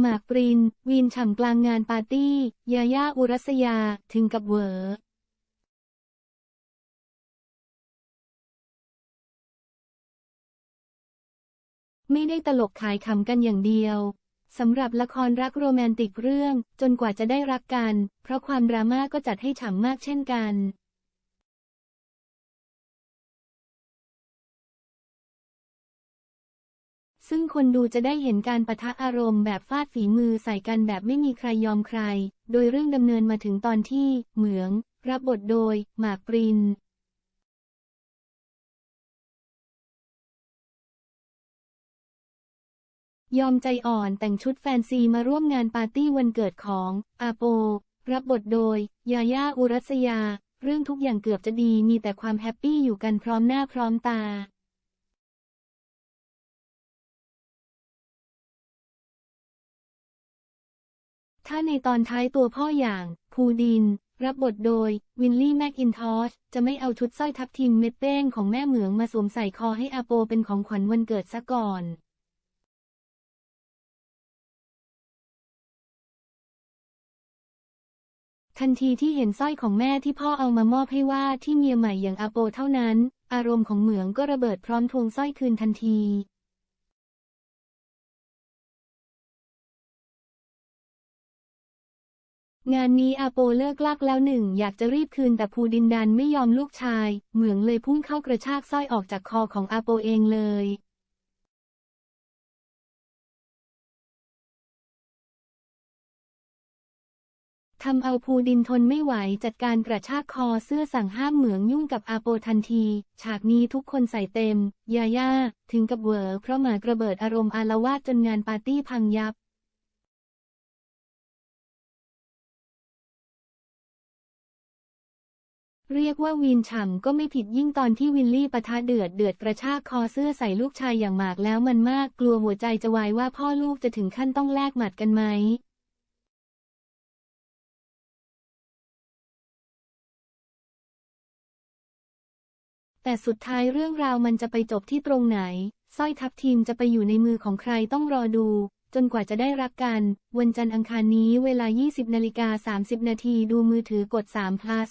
หมากปริน วีนฉ่ำกลางงานปาร์ตี้ ยาย่าอุรัสยา ถึงกับเหวอไม่ได้ตลกขายขำกันอย่างเดียว สำหรับละครรักโรแมนติกเรื่อง จนกว่าจะได้รักกัน เพราะความดราม่าก็จัดให้ฉ่ำมากเช่นกัน ซึ่งคนดูจะได้เห็นการประทะอารมณ์แบบฟาดฝีมือใส่กันแบบไม่มีใครยอมใคร โดยเรื่องดำเนินมาถึงตอนที่ เหมือง รับบทโดย หมากปรินยอมใจอ่อนแต่งชุดแฟนซีมาร่วมงานปาร์ตี้วันเกิดของอาโป รับบทโดย ยาย่าอุรัสยา เรื่องทุกอย่างเกือบจะดีมีแต่ความแฮปปี้อยู่กันพร้อมหน้าพร้อมตา ถ้าในตอนท้ายตัวพ่ออย่าง ภูดิน รับบทโดย วินลี่แมคอินทอชจะไม่เอาชุดสร้อยทับทิมเม็ดเป้งของแม่เหมืองมาสวมใส่คอให้อาโปเป็นของขวัญวันเกิดซะก่อนทันทีที่เห็นสร้อยของแม่ที่พ่อเอามามอบให้ว่าที่เมียใหม่อย่างอาโปเท่านั้น อารมณ์ของเหมืองก็ระเบิดพร้อมทวงสร้อยคืนทันที งานนี้อาโปเลิกลากแล้วหนึ่งอยากจะรีบคืนแต่ภูดินดันไม่ยอมลูกชาย เหมืองเลยพุ่งเข้ากระชากสร้อยออกจากคอของอาโปเองเลยทำเอาภูดินทนไม่ไหวจัดการกระชากคอเสื้อสั่งห้ามเหมืองยุ่งกับอาโปทันที ฉากนี้ทุกคนใส่เต็ม ยาย่า ถึงกับเวอเพราะหมากระเบิดอารมณ์อาละวาดจนงานปาร์ตี้พังยับ เรียกว่าวีนฉ่ำก็ไม่ผิดยิ่งตอนที่วินลี่ปะทะเดือดเดือดกระชากคอเสื้อใส่ลูกชายอย่างหมากแล้วมันมากกลัวหัวใจจะวายว่าพ่อลูกจะถึงขั้นต้องแลกหมัดกันไหมแต่สุดท้ายเรื่องราวมันจะไปจบที่ตรงไหนสร้อยทับทีมจะไปอยู่ในมือของใครต้องรอดู จนกว่าจะได้รักกัน วันจันทร์อังคารนี้เวลา 20นาฬิกา30นาทีดูมือถือกด3 plus